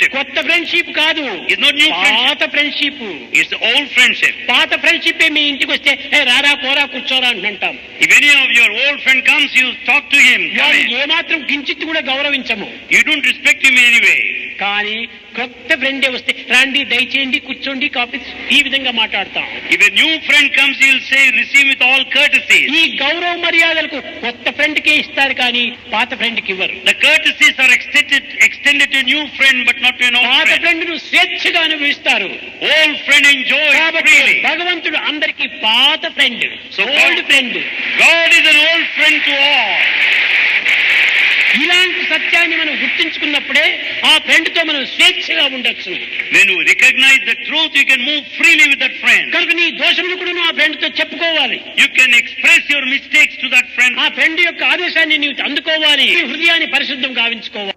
Friendship కొత్త friendship కాదు. It not new పాత ఫ్రెండ్షిప్ ఇట్స్ ఓల్డ్ ఫ్రెండ్షిప్ పాత ఫ్రెండ్షిప్ ఏ మీ ఇంటికి వస్తే ఏ రారా పోరా కూర్చోరా అంటుంటాం if any of your old friend comes you talk to him ఏ మాత్రం కించిత్ కూడా గౌరవించము. You don't respect him anyway కానీ కొత్త ఫ్రెండ్ వస్తే రండి దయచేయండి కూర్చోండి కాఫీ ఈ విధంగా మాట్లాడతాం. If a new friend comes you say receive with all courtesy ఈ గౌరవ మర్యాదలకు కొత్త ఫ్రెండ్ కే ఇస్తారు కానీ పాత ఫ్రెండ్కి ఇవ్వరు. The courtesies are extended extended, extended to a new friend, but not to an old పాత friend. ఫ్రెండ్ను స్వేచ్ఛగా అనుభవిస్తారు Old friend enjoys కాబట్టి freely. భగవంతుడు అందరికి పాత friend So old God- friend God is an old friend to all. ఇలాంటి సత్యాన్ని మనం గుర్తించుకున్నప్పుడే ఆ ఫ్రెండ్తో మనం స్వేచ్ఛగా ఉండొచ్చు When you recognize the truth, you can move freely with that friend. కనుక నీ దోషములు కూడా నువ్వు ఆ ఫ్రెండ్తో చెప్పుకోవాలి You can express your mistakes to that friend. ఆ ఫ్రెండ్ యొక్క ఆదేశాన్ని నీవు అందుకోవాలి నీ హృదయాన్ని పరిశుద్ధం గావించుకోవాలి